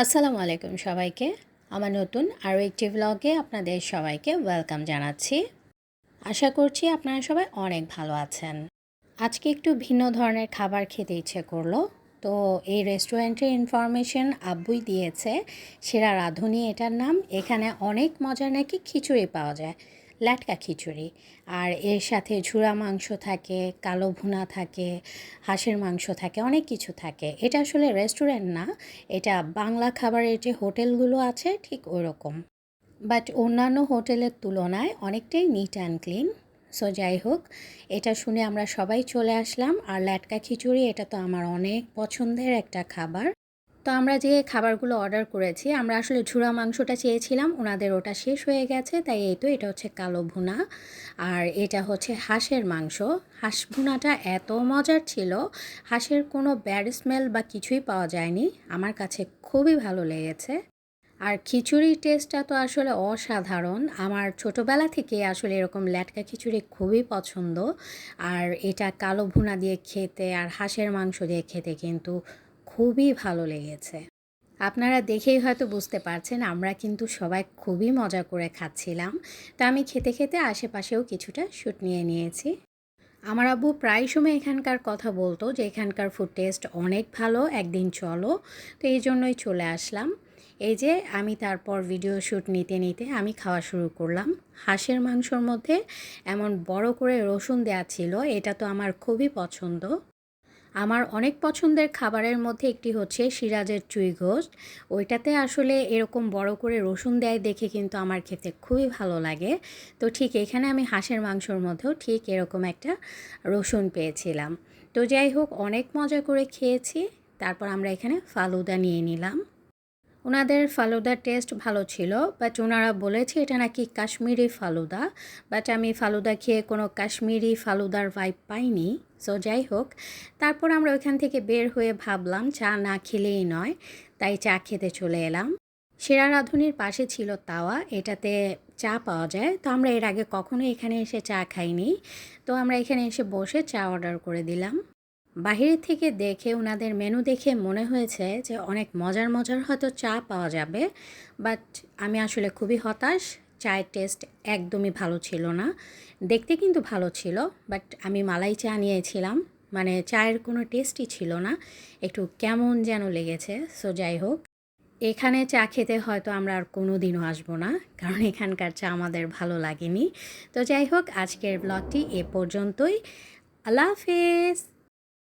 আসসালামু আলাইকুম সবাইকে। আমার নতুন আরও একটি ব্লগে আপনাদের সবাইকে ওয়েলকাম জানাচ্ছি। আশা করছি আপনারা সবাই অনেক ভালো আছেন। আজকে একটু ভিন্ন ধরনের খাবার খেতে ইচ্ছে করল। তো এই রেস্টুরেন্টের ইনফরমেশন আব্বুই দিয়েছে, সেরা রাঁধুনি এটার নাম। এখানে অনেক মজার নাকি খিচুড়ি পাওয়া যায়। ল্যাটকা খিচুড়ি। আর এর সাথে ঝুরা মাংস থাকে, কালো ভুনা থাকে, হাঁসের মাংস থাকে, অনেক কিছু থাকে। এটা আসলে রেস্টুরেন্ট না, এটা বাংলা খাবারের যে হোটেলগুলো আছে ঠিক ওরকম। বাট অন্যান্য হোটেলের তুলনায় অনেকটাই নিট অ্যান্ড ক্লিন সো যাই হোক, এটা শুনে আমরা সবাই চলে আসলাম। আর ল্যাটকা খিচুড়ি, এটা তো আমার অনেক পছন্দের একটা খাবার। তো আমরা যে খাবারগুলো অর্ডার করেছি, আমরা আসলে ঝুরা মাংসটা চেয়েছিলাম, ওনাদের ওটা শেষ হয়ে গেছে, তাই এই তো, এটা হচ্ছে কালো ভুনা। আর এটা হচ্ছে হাঁসের মাংস। হাঁস ভুনাটা এত মজার ছিল, হাঁসের কোনো ব্যাড স্মেল বা কিছুই পাওয়া যায়নি, আমার কাছে খুবই ভালো লেগেছে। আর খিচুড়ির টেস্টটা তো আসলে অসাধারণ, আমার ছোটোবেলা থেকে আসলে এরকম ল্যাটকা খিচুড়ি খুবই পছন্দ। আর এটা কালো ভুনা দিয়ে খেতে আর হাঁসের মাংস দিয়ে খেতে কিন্তু খুবই ভালো লেগেছে। আপনারা দেখেই হয়তো বুঝতে পারছেন, আমরা কিন্তু সবাই খুবই মজা করে খাচ্ছিলাম। তা আমি খেতে খেতে আশেপাশেও কিছুটা শ্যুট নিয়ে নিয়েছি। আমার আব্বু প্রায় সময় এখানকার কথা বলতো যে, এখানকার ফুড টেস্ট অনেক ভালো, একদিন চলো। তো এই জন্যই চলে আসলাম। এই যে, আমি তারপর ভিডিও শ্যুট নিতে নিতে আমি খাওয়া শুরু করলাম। হাঁসের মাংসর মধ্যে এমন বড় করে রসুন দেওয়া ছিল, এটা তো আমার খুবই পছন্দ। আমার অনেক পছন্দের খাবারের মধ্যে একটি হচ্ছে সিরাজের চুই ঘোষ্ট ওইটাতে আসলে এরকম বড় করে রসুন দেয় দেখে কিন্তু আমার খেতে খুবই ভালো লাগে। তো ঠিক এখানে আমি হাঁসের মাংসর মধ্যেও ঠিক এরকম একটা রসুন পেয়েছিলাম। তো যাই হোক, অনেক মজা করে খেয়েছি। তারপর আমরা এখানে ফালুদা নিয়ে নিলাম। ওনাদের ফালুদার টেস্ট ভালো ছিল বাট ওনারা বলেছে এটা নাকি কাশ্মীরি ফালুদা বাট আমি ফালুদা খেয়ে কোনো কাশ্মীরি ফালুদার ভাইব পাইনি সো যাই হোক। তারপর আমরা ওইখান থেকে বের হয়ে ভাবলাম, চা না খেলেই নয়, তাই চা খেতে চলে এলাম। সেরা রাঁধুনির পাশে ছিল তাওয়া, এটাতে চা পাওয়া যায়। তো আমরা এর আগে কখনো এখানে এসে চা খাইনি, তো আমরা এখানে এসে বসে চা অর্ডার করে দিলাম। বাহিরের থেকে দেখে ওনাদের মেনু দেখে মনে হয়েছে যে অনেক মজার মজার হয়তো চা পাওয়া যাবে বাট আমি আসলে খুবই হতাশ। চায়ের টেস্ট একদমই ভালো ছিল না। দেখতে কিন্তু ভালো ছিল বাট আমি মালাই চা নিয়েছিলাম। মানে চায়ের কোনো টেস্টই ছিল না। একটু কেমন যেন লেগেছে। সো যাই হোক, এখানে চা খেতে হয়তো আমরা আর কোনো দিনও আসব না, কারণ এখানকার চা আমাদের ভালো লাগেনি। তো যাই হোক, আজকের ব্লগটি এ পর্যন্তই। আল্লাহ হাফেজ!